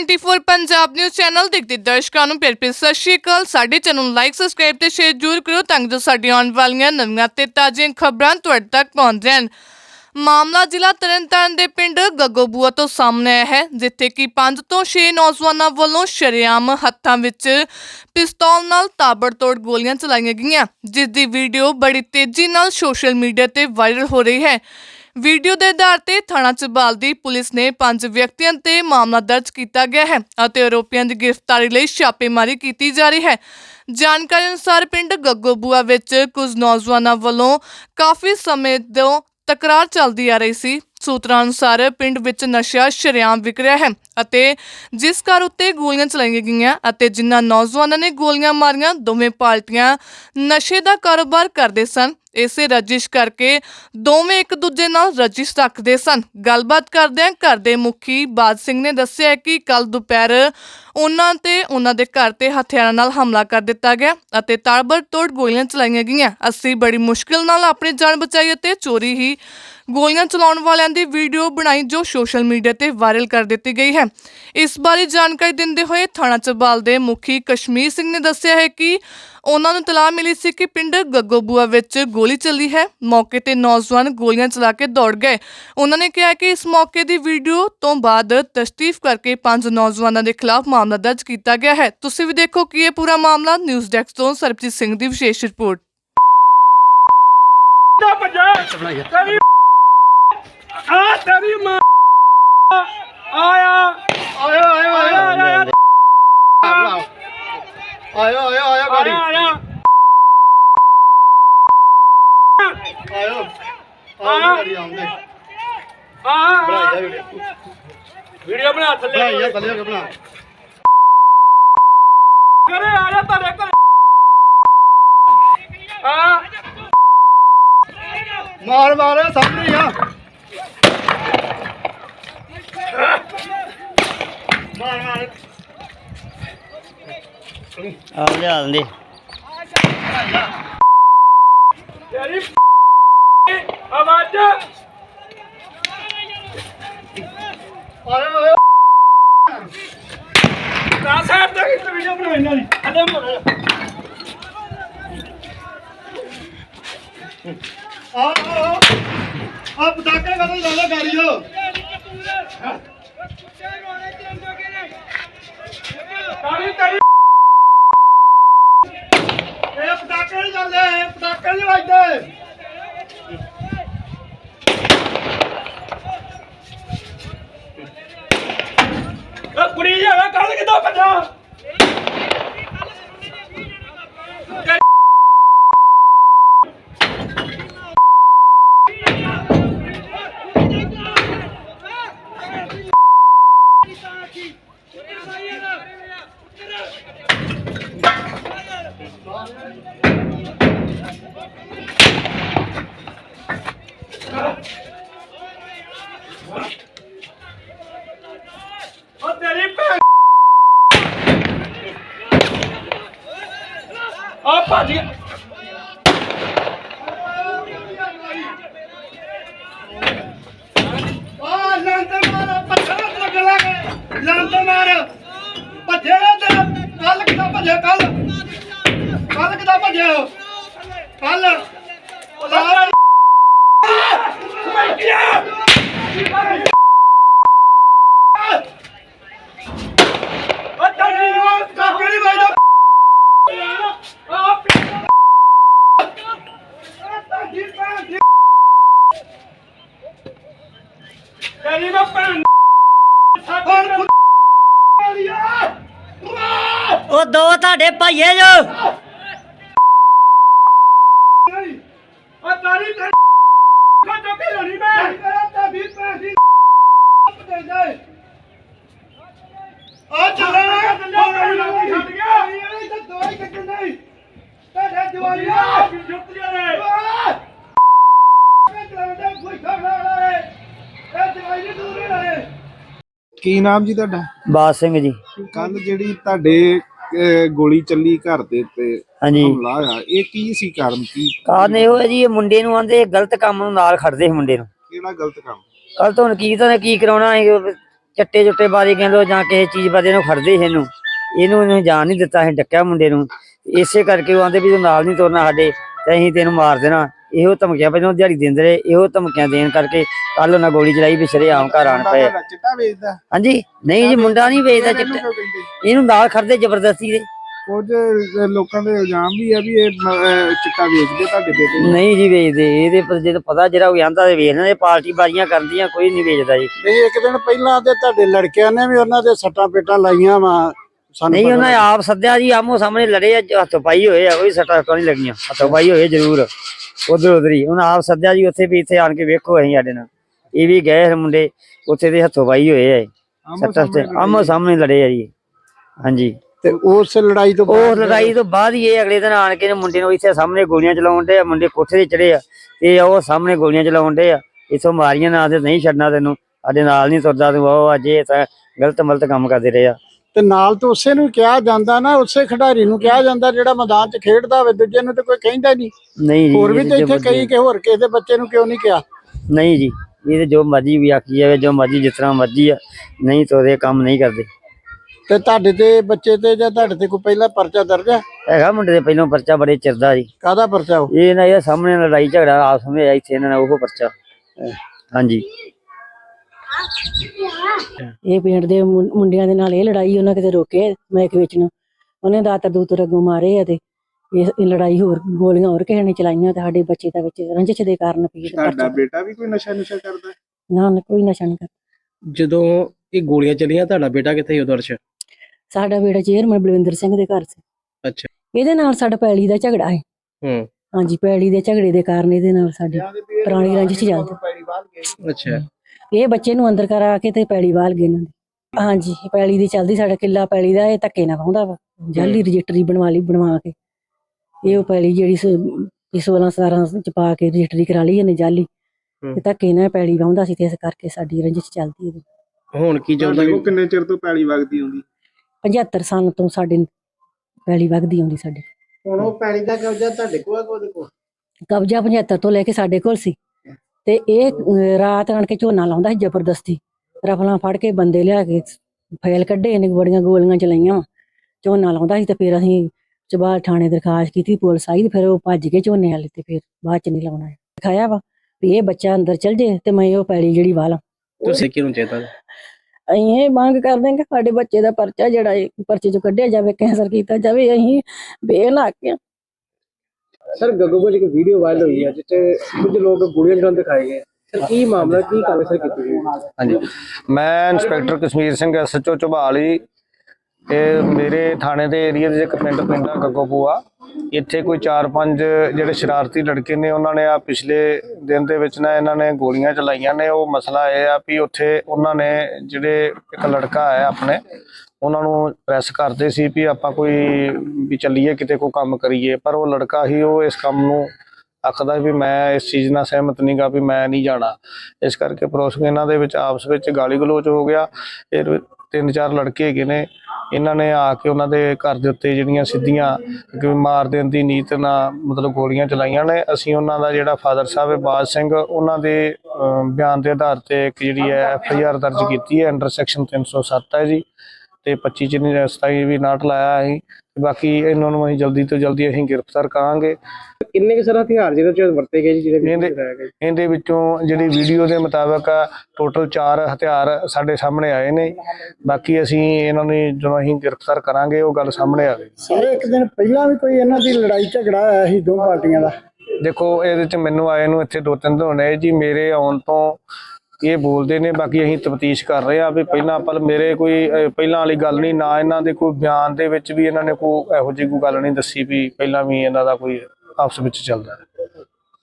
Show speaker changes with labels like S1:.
S1: 24 Punjab news channel ਦੇਖਦੇ ਦਰਸ਼ਕਾਂ ਨੂੰ ਪਿਆਰ ਭਰੀ ਸਤਿ ਸ਼੍ਰੀ ਅਕਾਲ। ਸਾਡੇ ਚੈਨਲ ਨੂੰ ਲਾਈਕ ਸਬਸਕ੍ਰਾਈਬ ਤੇ ਸ਼ੇਅਰ ਜ਼ਰੂਰ ਕਰੋ ਤਾਂ ਜੋ ਸਾਡੀਆਂ ਆਉਣ ਵਾਲੀਆਂ ਨਵੀਆਂ ਤੇ ਤਾਜ਼ੀਆਂ ਖਬਰਾਂ ਤੁਹਾਡੇ ਤੱਕ ਪਹੁੰਚ ਜਾਣ। ਮਾਮਲਾ ਜ਼ਿਲ੍ਹਾ ਤਰਨਤਾਰਨ ਦੇ ਪਿੰਡ ਗੱਗੋਬੂਆ ਤੋਂ ਸਾਹਮਣੇ ਆਇਆ ਹੈ, ਜਿੱਥੇ ਕਿ 5 ਤੋਂ 6 ਨੌਜਵਾਨਾਂ ਵੱਲੋਂ ਸ਼ਰੇਆਮ ਹੱਥਾਂ ਵਿੱਚ ਪਿਸਤੌਲ ਨਾਲ ਤਾਬੜਤੋੜ ਗੋਲੀਆਂ ਚਲਾਈਆਂ ਗਈਆਂ, ਜਿਸ ਦੀ ਵੀਡੀਓ ਬੜੀ ਤੇਜ਼ੀ ਨਾਲ ਸੋਸ਼ਲ ਮੀਡੀਆ ਤੇ ਵਾਇਰਲ ਹੋ ਰਹੀ ਹੈ। ਵੀਡੀਓ ਦੇ ਆਧਾਰ ਤੇ ਥਾਣਾ ਚਬਾਲ ਦੀ ਪੁਲਿਸ ਨੇ ਪੰਜ ਵਿਅਕਤੀਆਂ ਤੇ ਮਾਮਲਾ ਦਰਜ ਕੀਤਾ ਗਿਆ ਹੈ ਅਤੇ ਆਰੋਪੀਆਂ ਦੀ ਗ੍ਰਿਫਤਾਰੀ ਲਈ ਛਾਪੇਮਾਰੀ ਕੀਤੀ ਜਾ ਰਹੀ ਹੈ। ਜਾਣਕਾਰੀ ਅਨੁਸਾਰ ਪਿੰਡ ਗੱਗੋਬੂਆ ਵਿੱਚ ਕੁਝ ਨੌਜਵਾਨਾਂ ਵੱਲੋਂ ਕਾਫੀ ਸਮੇਂ ਤੋਂ ਤਕਰਾਰ ਚੱਲਦੀ ਆ ਰਹੀ ਸੀ। ਸੂਤਰਾਂ ਅਨੁਸਾਰ ਪਿੰਡ ਵਿੱਚ ਨਸ਼ਾ ਸ਼ਰੇਆਮ ਵਿਕ ਰਿਹਾ ਹੈ ਅਤੇ ਜਿਸ ਘਰ ਉੱਤੇ ਗੋਲੀਆਂ ਚਲਾਈਆਂ ਗਈਆਂ ਅਤੇ ਜਿਨ੍ਹਾਂ ਨੌਜਵਾਨਾਂ ਨੇ ਗੋਲੀਆਂ ਮਾਰੀਆਂ, ਦੋਵੇਂ ਪਾਰਟੀਆਂ ਨਸ਼ੇ ਦਾ ਕਾਰੋਬਾਰ ਕਰਦੇ ਸਨ। ਇਸੇ ਰਜਿਸ਼ ਕਰਕੇ ਦੋਵੇਂ ਇੱਕ ਦੂਜੇ ਨਾਲ ਰਜਿਸ਼ ਰੱਖਦੇ ਸਨ। ਗੱਲਬਾਤ ਕਰਦਿਆਂ ਘਰ ਦੇ ਮੁਖੀ ਬਾਜ ਸਿੰਘ ਨੇ ਦੱਸਿਆ ਕਿ ਕੱਲ ਦੁਪਹਿਰ ਉਹਨਾਂ ਤੇ ਉਹਨਾਂ ਦੇ ਘਰ ਤੇ ਹਥਿਆਰਾਂ ਨਾਲ ਹਮਲਾ ਕਰ ਦਿੱਤਾ ਗਿਆ ਅਤੇ ਤਾਬੜਤੋੜ ਗੋਲੀਆਂ ਚਲਾਈਆਂ ਗਈਆਂ। ਅਸੀਂ ਬੜੀ ਮੁਸ਼ਕਿਲ ਨਾਲ ਆਪਣੀ ਜਾਨ ਬਚਾਈ ਅਤੇ ਚੋਰੀ ਹੀ ਗੋਲੀਆਂ ਚਲਾਉਣ ਵਾਲਿਆਂ ਦੀ ਵੀਡੀਓ ਬਣਾਈ ਜੋ ਸੋਸ਼ਲ ਮੀਡੀਆ ਤੇ ਵਾਇਰਲ ਕਰ ਦਿੱਤੀ ਗਈ ਹੈ। ਇਸ ਬਾਰੇ ਜਾਣਕਾਰੀ ਦਿੰਦੇ ਹੋਏ ਥਾਣਾ ਚਬਾਲ ਦੇ ਮੁਖੀ ਕਸ਼ਮੀਰ ਸਿੰਘ ਨੇ ਦੱਸਿਆ ਹੈ ਕਿ ਉਹਨਾਂ ਨੂੰ ਤਲਾਹ ਮਿਲੀ ਸੀ ਕਿ ਪਿੰਡ ਗੱਗੋਬੂਆ ਵਿੱਚ ਗੋਲੀ ਚੱਲੀ ਹੈ ਮੌਕੇ ਤੇ ਨੌਜਵਾਨ ਗੋਲੀਆਂ ਚਲਾ ਕੇ ਦੌੜ ਗਏ ਉਹਨਾਂ ਨੇ ਕਿਹਾ ਕਿ ਇਸ ਮੌਕੇ ਦੀ ਵੀਡੀਓ ਤੋਂ ਬਾਅਦ ਤਸਦੀਕ ਕਰਕੇ ਪੰਜ ਨੌਜਵਾਨਾਂ ਦੇ ਖਿਲਾਫ ਮਾਮਲਾ ਦਰਜ ਕੀਤਾ ਗਿਆ ਹੈ ਤੁਸੀਂ ਵੀ ਦੇਖੋ ਕਿ ਇਹ ਪੂਰਾ ਮਾਮਲਾ ਨਿਊਜ਼ ਡੈਸਕ ਤੋਂ ਸਰਬਜੀਤ ਸਿੰਘ ਦੀ ਵਿਸ਼ੇਸ਼ ਰਿਪੋਰਟ
S2: ਦਾ ਭੱਜਾ ਤੇਰੀ ਆ ਤੇਰੀ ਮਾਂ ਆਇਆ
S3: ਆਇਓ ਆਇਓ
S2: ਆਇਆ
S3: ਆਇਓ
S2: ਆਇਆ
S3: ਆਇਓ ਆਇਓ ਆਇਓ ਗਾੜੀ
S2: ਆਇਆ
S3: ਆਇਓ। ਆਇਓ ਗਾੜੀ ਆਉਂਦੇ।
S2: ਆ
S3: ਬਣਾਈ ਜਾ ਵੀਡੀਓ।
S2: ਵੀਡੀਓ ਬਣਾ ਥੱਲੇ।
S3: ਬਣਾਈ ਜਾ ਥੱਲੇ ਹੋ ਕੇ ਬਣਾ।
S2: ਕਰੇ ਆ ਜਾ ਤਾਰੇ ਘਰੇ। ਆ
S3: ਮਾਰ ਮਾਰ ਸਾਹਮਣੇ ਆ। ਮਾਰ ਮਾਰ।
S4: ਆ ਲਿਆ ਦਿੰਦੇ
S2: ਤੇਰੀ ਆਵਾਜ਼
S3: ਆਇਓ ਆਇਓ
S2: ਨਾ ਸਾਹਿਬ ਤੱਕ ਇਸ ਵੀਡੀਓ ਬਣਾਈ ਨਾ ਅੱਡੇ ਮੋੜ
S3: ਆ ਆ ਆ ਪਟਾਕੇ ਕਦੋਂ ਲਾ ਲਾ ਗਾੜੀਓ
S2: ਤਾਰੀ ਤਾਰੀ
S3: ਇਹ ਪਟਾਕੇ ਨਹੀਂ ਚੱਲਦੇ ਇਹ ਪਟਾਕੇ ਨਹੀਂ ਵੱਜਦੇ
S2: ਕੁੜੀ ਜਾਵੇ ਕੱਲ ਕਿਦੋਂ ਭੱਜਾ ਉਹ ਤੇਰੀ ਭੈਣ ਆ ਭੱਜ। ਗਿਆ
S3: ਆ ਲੰਦ ਮਾਰ ਪੱਥਰ ਲੱਗ ਲੱਗੇ। ਲੰਦ ਮਾਰ। ਭੱਜੇ ਤੇ ਕੱਲ ਕਿਦਾ ਭੱਜੇ ਕੱਲ ਕੱਲ ਕਿਦਾ ਭੱਜੇ ਕੱਲ
S2: ਉਹ ਤੇਰੀ ਨੂੰ
S3: ਕਾਕੇ ਨਹੀਂ ਵੱਜਦਾ
S2: ਆ ਤੇਰੀ ਮੈਂ ਭੈਣ
S3: ਹੁਣ ਖੁਦ
S4: ਉਹ ਦੋ ਤੁਹਾਡੇ ਭਾਈਏ ਜੋ
S2: ਉਹ ਤਾਰੀ ਤੇ ਖੋਟੋ ਕੇ ਲੋਣੀ ਮੈਂ
S3: ਆ ਚੱਲਣਾ
S2: ਛੱਡ ਗਿਆ।
S3: ਦਵਾਈ ਕੱਢਣ ਨਹੀਂ ਤੁਹਾਡੇ ਜਵਾਨੀਆਂ
S2: ਆ ਜੁੱਤ ਜਾਵੇ
S5: ਕੀ ਨਾਮ ਜੀ ਤੁਹਾਡਾ?
S4: ਬਾਦ ਸਿੰਘ ਜੀ।
S5: ਕੱਲ ਜਿਹੜੀ ਤੁਹਾਡੇ ਅਹ, ਗੋਲੀ ਚੱਲੀ ਘਰ ਦੇ ਉੱਤੇ
S4: ਹਾਂਜੀ।
S5: ਹਮਲਾ ਹੋਇਆ। ਇਹ ਕੀ ਸੀ ਕਾਰਨ? ਕੀ
S4: ਕਾਰਨ ਇਹੋ ਹੈ ਜੀ ਇਹ ਮੁੰਡੇ ਨੂੰ ਆਂਦੇ ਗਲਤ ਕੰਮ ਨੂੰ ਨਾਲ ਖੜਦੇ ਸੀ ਮੁੰਡੇ ਨੂੰ।
S5: ਕਿਹੜਾ ਗਲਤ ਕੰਮ?
S4: ਕੱਲ ਤੋਂ ਕੀ ਤਾਂ ਕੀ ਕਰਾਉਣਾ ਸੀ ਚੱਟੇ ਚੁੱਟੇ ਬਾਰੇ ਕਹਿੰਦੇ ਜਾਂ ਕਿਸੇ ਚੀਜ਼ ਬਾਰੇ ਇਹਨੂੰ ਖੜਦੇ ਸੀ ਇਹਨੂੰ। ਇਹਨੂੰ ਇਹਨੂੰ ਜਾਣ ਨਹੀਂ ਦਿੱਤਾ ਅਸੀਂ ਡੱਕਿਆ ਮੁੰਡੇ ਨੂੰ। ਇਸੇ ਕਰਕੇ ਉਹ ਆਂਦੇ ਵੀ ਤੂੰ ਨਾਲ ਨਹੀਂ ਤੁਰਨਾ ਸਾਡੇ ਤੇ ਅਸੀਂ ਤੈਨੂੰ ਮਾਰ ਦੇਣਾ। ਇਹੋ ਧਮਕੀਆਂ ਪਹਿਲਾਂ ਦਿਹਾੜੀ ਦਿੰਦੇ ਰਹੇ ਇਹੋ ਧਮਕੀਆਂ ਦੇਣ ਕਰਕੇ ਕੱਲ ਉਹਨਾਂ ਗੋਲੀ ਚਲਾਈ ਵੀ ਸ਼ਰੇ ਆਮ ਘਰ ਆਣ ਪਏ।
S5: ਚਿੱਟਾ ਵੇਚਦਾ।
S4: ਹਾਂਜੀ ਨਹੀਂ ਜੀ ਮੁੰਡਾ ਨਹੀਂ ਵੇਚਦਾ ਚਿੱਟਾ? ਇਹਨੂੰ ਨਾਲ ਖੜਦੇ ਜ਼ਬਰਦਸਤੀ ਦੇ।
S5: ਕੁਝ ਲੋਕਾਂ ਦੇ ਇਲਜ਼ਾਮ ਵੀ ਆ ਵੀ ਇਹ ਚਿੱਟਾ ਵੇਚਦੇ ਤੁਹਾਡੇ ਬੇਟੇ।
S4: ਨਹੀਂ ਜੀ ਵੇਚਦੇ ਇਹਦੇ ਪਰ ਜਦੋਂ ਪਤਾ ਜਿਹੜਾ ਕੋਈ ਆਂਦਾ ਤੇ ਵੇਚ ਲੈਂਦੇ ਪਾਰਟੀ ਬਾਜ਼ੀਆਂ ਕਰਦੀਆਂ ਕੋਈ ਨਹੀਂ ਵੇਚਦਾ ਜੀ।
S3: ਨਹੀਂ ਇੱਕ ਦਿਨ ਪਹਿਲਾਂ ਤੇ ਤੁਹਾਡੇ ਲੜਕਿਆਂ ਨੇ ਵੀ ਉਹਨਾਂ ਦੇ ਸੱਟਾਂ ਪੇਟਾਂ ਲਾਈਆਂ ਵਾ। ਸਾਨੂੰ
S4: ਨਹੀਂ ਉਹਨਾਂ ਨੇ ਆਪ ਸੱਦਿਆ ਜੀ ਆਮੋ ਸਾਹਮਣੇ ਲੜੇ ਆ ਹੱਥੋਂ ਪਾਈ ਹੋਏ ਆ ਕੋਈ ਸੱਟਾਂ ਕੋਈ ਨਹੀਂ ਲੱਗੀਆਂ? ਹੱਥੋਂ ਪਾਈ ਹੋਏ ਜ਼ਰੂਰ। ਉਧਰ ਉਧਰ ਹੀ। ਉਹਨਾਂ ਆਪ ਸੱਦਿਆ ਜੀ ਉੱਥੇ ਵੀ ਇੱਥੇ ਆਣ ਕੇ ਵੇਖੋ ਅਸੀਂ ਸਾਡੇ ਨਾਲ। ਇਹ ਵੀ ਗਏ ਮੁੰਡੇ ਉੱਥੇ ਦੇ ਹੱਥੋਂ ਪਾਈ ਹੋਏ ਆ ਸੱਟਾਂ ਤੇ
S5: ਸਾਹਮਣੇ
S4: ਆਮੋ ਸਾਹਮਣੇ ਲੜੇ ਆ ਜੀ। ਹਾਂਜੀ।
S3: ਤੇ ਉਸ ਲੜਾਈ ਤੋਂ ਬਾਅਦ
S4: ਲੜਾਈ ਤੋਂ ਬਾਅਦ ਹੀ ਇਹ ਅਗਲੇ ਦਿਨ ਆਣ ਕੇ ਨੇ ਮੁੰਡੇ ਨੂੰ ਇੱਥੇ ਸਾਹਮਣੇ ਗੋਲੀਆਂ ਚਲਾਉਣ ਦੇ ਆ ਮੁੰਡੇ ਕੋਠੇ ਤੇ ਚੜੇ ਆ। ਤੇ ਉਹ ਸਾਹਮਣੇ ਗੋਲੀਆਂ ਚਲਾਉਣ ਦੇ ਆ। ਇਥੋਂ ਮਾਰੀਆਂ ਨਾ ਤੇ ਨਹੀਂ ਛੱਡਣਾ ਤੈਨੂੰ। ਸਾਡੇ ਨਾਲ ਨਹੀਂ ਤੁਰਦਾ ਤੂੰ ਉਹ ਅੱਜ ਇਹ ਤਾਂ ਗਲਤ ਮਲਤ ਕੰਮ ਕਰਦੇ ਰਹੇ ਆ।
S3: ਤੇ ਨਾਲ ਤਾਂ ਉਸੇ ਨੂੰ ਕਿਹਾ ਜਾਂਦਾ ਨਾ ਉਸੇ ਖਿਡਾਰੀ ਨੂੰ ਕਿਹਾ ਜਾਂਦਾ ਜਿਹੜਾ ਮੈਦਾਨ 'ਚ ਖੇਡਦਾ ਹੋਵੇ ਦੂਜੇ ਨੂੰ ਤਾਂ ਕੋਈ ਕਹਿੰਦਾ ਨਹੀਂ।
S4: ਨਹੀਂ ਜੀ
S3: ਹੋਰ ਵੀ ਤਾਂ ਇੱਥੇ ਕਈ ਕਿ ਹੋਰ ਕਿਸੇ ਦੇ ਬੱਚੇ ਨੂੰ ਕਿਉਂ ਨਹੀਂ ਕਿਹਾ?
S4: ਨਹੀਂ ਜੀ ਇਹ ਤੇ ਜੋ ਮਰਜ਼ੀ ਵੀ ਆਖੀ ਜਾਵੇ ਜੋ ਮਰਜ਼ੀ ਜਿਸ ਤਰ੍ਹਾਂ ਮਰਜ਼ੀ ਆ ਨਹੀਂ ਤੋਰੇ ਕੰਮ ਨਹੀਂ ਕਰਦੇ।
S3: ਤੇ ਤੁਹਾਡੇ ਤੇ ਬੱਚੇ ਤੇ ਜਾਂ ਤੁਹਾਡੇ ਤੇ ਕੋਈ ਪਹਿਲਾਂ ਪਰਚਾ ਦਰਜ ਹੈ?
S4: ਹੈਗਾ ਮੁੰਡੇ ਦੇ ਪਹਿਲੋਂ ਪਰਚਾ ਬੜੇ ਚਿਰਦਾ ਜੀ।
S3: ਕਾਹਦਾ ਪਰਚਾ ਉਹ?
S4: ਇਹ ਨਾ ਇਹ ਸਾਹਮਣੇ ਲੜਾਈ ਝਗੜਾ ਆਪਸ ਵਿੱਚ ਹੋਇਆ ਇੱਥੇ ਇਹਨਾਂ ਨਾਲ ਉਹ ਪਰਚਾ। ਹਾਂਜੀ।
S6: ਇਹ ਪਿੰਡ ਦੇ ਮੁੰ- ਮੁੰਡਿਆਂ ਦੇ ਨਾਲ ਇਹ ਲੜਾਈ ਉਹਨਾਂ ਕਿਤੇ ਰੋਕੇ ਮੈਕ ਵੇਚਣ ਉਹਨੇ ਦਾਤਰ ਦੂਤਰ ਅੱਗੋਂ ਮਾਰੇ ਆ ਤੇ ਇਹ ਇਹ ਲੜਾਈ ਹੋਰ ਗੋਲੀਆਂ ਹੋਰ ਕਿਸੇ ਨੇ ਚਲਾਈਆਂ ਤੇ ਸਾਡੇ ਬੱਚੇ ਦਾ ਵਿੱਚ ਰੰਜਿਸ਼ ਦੇ ਕਾਰਨ ਪੀੜ
S5: ਤੁਹਾਡਾ ਬੇਟਾ ਵੀ ਕੋਈ ਨਸ਼ਾ ਨੁਸ਼ਾ ਕਰਦਾ?
S6: ਨਾ ਨਾ ਕੋਈ ਨਸ਼ਾ ਨਹੀਂ ਕਰਦਾ।
S7: ਜਦੋਂ ਇਹ ਗੋਲੀਆਂ ਚੱਲੀਆਂ ਤੁਹਾਡਾ ਬੇਟਾ ਕਿੱਥੇ ਸੀ ਉਦੋਂ ਅਰਸ਼?
S6: ਸਾਡਾ ਬੇਟਾ ਚੇਅਰਮੈਨ ਬਲਵਿੰਦਰ ਸਿੰਘ ਦੇ ਘਰ ਸੀ।
S7: ਅੱਛਾ।
S6: ਇਹਦੇ ਨਾਲ ਸਾਡਾ ਪੈਲੀ ਦਾ ਝਗੜਾ ਹੈ
S7: ਹੂੰ।
S6: ਹਾਂਜੀ ਪੈਲੀ ਦੇ ਝਗੜੇ ਦੇ ਕਾਰਨ ਇਹਦੇ ਨਾਲ ਸਾਡੀ ਪੁਰਾਣੀ ਰੰਜਿਸ਼ ਚੱਲਦੀ।
S7: ਅੱਛਾ।
S6: ਇਹ ਬੱਚੇ ਨੂੰ ਅੰਦਰ ਕਰਾ ਕੇ ਤੇ ਪੈਲੀ ਵਾਲ ਗਏ ਇਹਨਾਂ ਦੀ। ਹਾਂਜੀ ਪੈਲੀ ਦੀ ਚੱਲਦੀ ਸਾਡਾ ਕਿੱਲਾ ਪੈਲੀ ਦਾ ਇਹ ਧੱਕੇ ਨਾਲ ਪਾਉਂਦਾ ਵਾ। ਜਾਲੀ ਰਜਿਸਟਰੀ ਬਣਵਾ ਲਈ ਬਣਵਾ ਕੇ। ਇਹ ਉਹ ਪੈਲੀ ਜਿਹੜੀ ਸ- ਵੀ 16 17 ਚ ਪਾ ਕੇ ਰਜਿਸਟਰੀ ਕਰਾ ਲਈ ਇਹਨੇ ਜਾਲੀ। ਤੇ ਧੱਕੇ ਨਾਲ ਪੈਲੀ ਵਾਉਂਦਾ ਸੀ ਤੇ ਇਸ ਕਰਕੇ ਸਾਡੀ ਰੰਜਿਸ਼ ਚੱਲਦੀ ਇਹਦੀ
S7: ਹੁਣ ਕੀ
S5: ਤੁਹਾਡੇ ਕੋਲ ਕਿੰਨੇ ਚਿਰ ਤੋਂ ਪੈਲੀ ਵਗਦੀ ਹੁੰਦੀ
S6: 75 ਸਾਲ ਤੋਂ ਸਾਡੇ ਪੈਲੀ ਵਗਦੀ ਆਉਂਦੀ ਸਾਡੇ।
S3: ਹੁਣ ਉਹ ਪੈਲੀ ਦਾ ਕਬਜ਼ਾ ਤੁਹਾਡੇ ਕੋਲ ਆ ਉਹਦੇ ਕੋਲ?
S6: ਕਬਜ਼ਾ 75 ਤੋਂ ਲੈ ਕੇ ਸਾਡੇ ਕੋਲ ਸੀ। ਤੇ ਇਹ ਰਾਤ ਆਣ ਕੇ ਝੋਨਾ ਲਾਉਂਦਾ ਸੀ ਜ਼ਬਰਦਸਤੀ। ਰਫਲਾਂ ਫੜ ਕੇ ਬੰਦੇ ਲਿਆ ਕੇ ਫੈਲ ਕੱਢੇ ਇਹਨੇ ਬੜੀਆਂ ਗੋਲੀਆਂ ਚਲਾਈਆਂ ਵਾਂ। ਝੋਨਾ ਲਾਉਂਦਾ ਸੀ ਤੇ ਫਿਰ ਅਸੀਂ ਚਬਾਲ ਥਾਣੇ ਦਰਖਾਸਤ ਕੀਤੀ ਪੁਲਿਸ ਆਈ ਤੇ ਫਿਰ ਉਹ ਭੱਜ ਕੇ ਝੋਨੇ ਵਾਲੇ ਤੇ ਫਿਰ ਬਾਅਦ ਚ ਨਹੀਂ ਲਾਉਣਾ ਦਿਖਾਇਆ ਵਾ ਵੀ ਇਹ ਬੱਚਾ ਅੰਦਰ ਚਲ ਜੇ ਤੇ ਮੈਂ ਉਹ ਪੈਲੀ ਜਿਹੜੀ ਵਾਲਾ।
S7: ਤੁਸੀਂ ਕਿਹਨੂੰ ਚਾਹਤਾ
S6: ਅਸੀਂ ਇਹ ਮੰਗ ਕਰਦੇ ਹਾਂ ਕਿ ਸਾਡੇ ਬੱਚੇ ਦਾ ਪਰਚਾ ਜਿਹੜਾ ਇਹ ਪਰਚੇ ਚੋਂ ਕੱਢਿਆ ਜਾਵੇ ਕੈਂਸਰ ਕੀਤਾ ਜਾਵੇ। ਅਸੀਂ ਬੇਨਾਕ
S7: ਸਰ ਗੱਗੋਗੋ ਇੱਕ ਵੀਡੀਓ ਵਾਇਰਲ ਹੋਈ ਹੈ, ਜਿੱਥੇ ਕੁਝ ਲੋਕ ਗੋਲੀਆਂ ਚਲਾਉਣ ਦਿਖਾਏ ਗਏ। ਸਰ, ਕੀ ਮਾਮਲਾ, ਕੀ ਕਾਰਵਾਈ ਸਰ ਕੀਤੀ ਗਈ?
S8: ਹਾਂਜੀ। ਮੈਂ ਇੰਸਪੈਕਟਰ ਕਸ਼ਮੀਰ ਸਿੰਘ ਐਸਐਚਓ ਝਬਾਲੀ ਇਹ ਮੇਰੇ ਥਾਣੇ ਦੇ ਏਰੀਆ ਦੇ ਇੱਕ ਪਿੰਡ, ਪਿੰਡਾ ਗੱਗੋਪੂਆ ਇੱਥੇ ਕੋਈ 4-5 ਜਿਹੜੇ ਸ਼ਰਾਰਤੀ ਲੜਕੇ ਨੇ, ਉਹਨਾਂ ਨੇ ਆ ਪਿਛਲੇ ਦਿਨ ਦੇ ਵਿੱਚ ਨਾ ਇਹਨਾਂ ਨੇ ਗੋਲੀਆਂ ਚਲਾਈਆਂ ਨੇ। ਉਹ ਮਸਲਾ ਇਹ ਆ ਵੀ ਉੱਥੇ ਉਹਨਾਂ ਨੇ ਜਿਹੜੇ ਇੱਕ ਲੜਕਾ ਹੈ ਆਪਣੇ ਉਹਨਾਂ ਨੂੰ ਪ੍ਰੈਸ ਕਰਦੇ ਸੀ ਵੀ ਆਪਾਂ ਕੋਈ ਵੀ ਚੱਲੀਏ, ਕਿਤੇ ਕੋਈ ਕੰਮ ਕਰੀਏ। ਪਰ ਉਹ ਲੜਕਾ ਹੀ ਉਹ ਇਸ ਕੰਮ ਨੂੰ ਆਖਦਾ ਵੀ ਮੈਂ ਇਸ ਚੀਜ਼ ਨਾਲ ਸਹਿਮਤ ਨਹੀਂਗਾ ਵੀ ਮੈਂ ਨਹੀਂ ਜਾਣਾ। ਇਸ ਕਰਕੇ ਪੜੋਸ ਇਹਨਾਂ ਦੇ ਵਿੱਚ ਆਪਸ ਵਿੱਚ ਗਾਲੀ ਗਲੋਚ ਹੋ ਗਿਆ। ਫਿਰ ਤਿੰਨ ਚਾਰ ਲੜਕੇ ਹੈਗੇ ਨੇ। ਇਹਨਾਂ ਨੇ ਆ ਕੇ ਉਹਨਾਂ ਦੇ ਘਰ ਦੇ ਉੱਤੇ ਜਿਹੜੀਆਂ ਸਿੱਧੀਆਂ ਕਿ ਮਾਰ ਦੇਣ ਦੀ ਨੀਤ ਨਾਲ ਮਤਲਬ ਗੋਲੀਆਂ ਚਲਾਈਆਂ ਨੇ। ਅਸੀਂ ਉਹਨਾਂ ਦਾ ਜਿਹੜਾ ਫਾਦਰ ਸਾਹਿਬ ਹੈ, ਬਾਜ ਸਿੰਘ, ਉਹਨਾਂ ਦੇ ਬਿਆਨ ਦੇ ਆਧਾਰ ਤੇ ਇੱਕ ਜਿਹੜੀ ਹੈ ਐਫ ਆਈ ਆਰ ਦਰਜ ਕੀਤੀ ਹੈ ਅੰਡਰ ਸੈਕਸ਼ਨ 307 ਹੈ ਜੀ। ਤੇ 25 ਚ ਨਹੀਂ 27 ਵੀ ਨਾਟ ਲਾਇਆ ਅਸੀਂ। ਤੇ ਬਾਕੀ ਇਹਨਾਂ ਨੂੰ ਅਸੀਂ ਜਲਦੀ ਤੋਂ ਜਲਦੀ ਅਸੀਂ ਗ੍ਰਿਫਤਾਰ ਕਰਾਂਗੇ।
S7: ਕਿੰਨੇ ਕੁ ਸਰ ਹਥਿਆਰ ਜਿਹਦੇ ਚ ਵਰਤੇ ਗਏ ਜੀ ਜਿਹੜੇ video
S8: ਇਹਦੇ-
S7: ਚ ਦਿਖਾਏ ਗਏ?
S8: ਇਹਦੇ ਵਿੱਚੋਂ ਜਿਹੜੀ ਵੀਡੀਓ ਦੇ ਮੁਤਾਬਕ ਟੋਟਲ 4 ਹਥਿਆਰ ਸਾਡੇ ਸਾਹਮਣੇ ਆਏ ਨੇ। ਬਾਕੀ ਅਸੀਂ ਇਹਨਾਂ ਨੂੰ ਜਦੋਂ ਅਸੀਂ ਗ੍ਰਿਫਤਾਰ ਕਰਾਂਗੇ ਉਹ ਗੱਲ ਸਾਹਮਣੇ ਆਵੇਗੀ
S3: ਸਾਰੇ ਇੱਕ ਦਿਨ ਪਹਿਲਾਂ ਵੀ ਕੋਈ ਇਹਨਾਂ ਦੀ ਲੜਾਈ ਝਗੜਾ ਹੋਇਆ ਸੀ ਦੋ ਪਾਰਟੀਆਂ ਦਾ?
S8: ਦੇਖੋ ਇਹਦੇ ਚ ਮੈਨੂੰ ਆਏ ਨੂੰ ਇੱਥੇ ਦੋ ਤਿੰਨ ਦਿਨ ਹੋਣੇ। ਜੀ ਮੇਰੇ ਆਉਣ ਤੋਂ ਇਹ ਬੋਲਦੇ ਨੇ, ਬਾਕੀ ਅਸੀਂ ਤਫਤੀਸ਼ ਕਰ ਰਹੇ ਆ ਵੀ ਪਹਿਲਾਂ ਪਰ ਮੇਰੇ ਕੋਈ ਪਹਿਲਾਂ ਵਾਲੀ ਗੱਲ ਨਹੀਂ, ਨਾ ਇਹਨਾਂ ਦੇ ਕੋਈ ਬਿਆਨ ਦੇ ਵਿੱਚ ਵੀ ਇਹਨਾਂ ਨੇ ਕੋਈ ਇਹੋ ਜਿਹੀ ਕੋਈ ਗੱਲ ਨਹੀਂ ਦੱਸੀ ਵੀ ਪਹਿਲਾਂ ਵੀ ਇਹਨਾਂ ਦਾ ਕੋਈ ਆਪਸ ਵਿੱਚ ਚੱਲਦਾ।